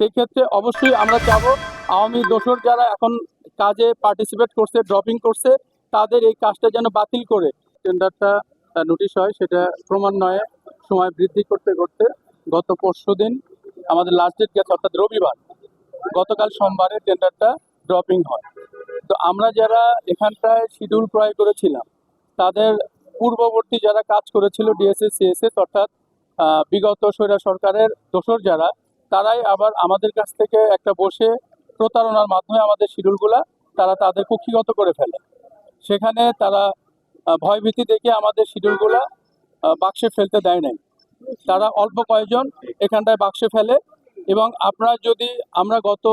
সেই ক্ষেত্রে অবশ্যই আমরা চাবো আওয়ামী দোসর যারা এখন কাজে পার্টিসিপেট করছে ড্রপিং করছে, তাদের এই কাজটা যেন বাতিল করে। টেন্ডারটা নোটিশ হয়, সেটা ক্রমান্বয়ে সময় বৃদ্ধি করতে করতে। গত পরশু দিন আমাদের লাস্ট ডেট গেছে, অর্থাৎ রবিবার। গতকাল সোমবারে টেন্ডারটা ড্রপিং হয়। তো আমরা যারা এখানটায় শিডিউল ক্রয় করেছিলাম, তাদের পূর্ববর্তী যারা কাজ করেছিল ডিএসএস সিএসএস অর্থাৎ বিগত স্বৈরা সরকারের দোসর যারা তারাই আবার আমাদের কাছ থেকে একটা বসে প্রতারণার মাধ্যমে আমাদের শিডিউলগুলা তারা তাদের কুক্ষিগত করে ফেলে। সেখানে তারা ভয়ভীতি দেখে আমাদের শিডিউলগুলা বাক্সে ফেলতে দেয় নাই। তারা অল্প কয়েকজন এখানটায় বাক্সে ফেলে এবং আপনারা যদি, আমরা গত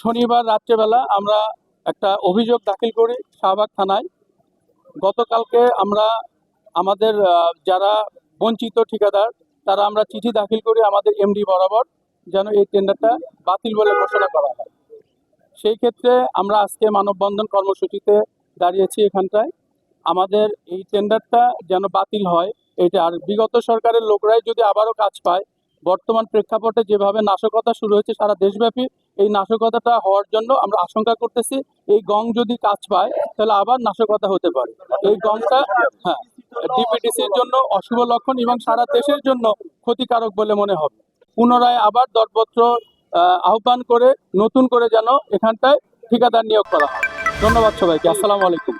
শনিবার রাত্রেবেলা আমরা একটা অভিযোগ দাখিল করি শাহবাগ থানায়। গতকালকে আমরা আমাদের যারা বঞ্চিত ঠিকাদার তারা আমরা চিঠি দাখিল করি আমাদের এমডি বরাবর, যেন এই টেন্ডারটা বাতিল বলে ঘোষণা করা হয়। সেই ক্ষেত্রে আমরা আজকে মানববন্ধন কর্মসূচিতে দাঁড়িয়েছি এখানটায়। আমাদের এই টেন্ডারটা যেন বাতিল হয়, এটা আর বিগত সরকারের লোকরাই যদি আবারও কাজ পায় বর্তমান প্রেক্ষাপটে যেভাবে নাশকতা শুরু হয়েছে সারা দেশব্যাপী এই নাশকতাটা হওয়ার জন্য আমরা আশঙ্কা করতেছি এই গং যদি কাজ পায় তাহলে আবার নাশকতা হতে পারে। এই গংটা হ্যাঁ ডিপিডিসির জন্য অশুভ লক্ষণ এবং সারা দেশের জন্য ক্ষতিকারক বলে মনে হবে। পুনরায় আবার দরপত্র আহ, আহ্বান করে নতুন করে যেন এখানটায় ঠিকাদার নিয়োগ করা হয়। ধন্যবাদ সবাইকে। আসসালামু আলাইকুম।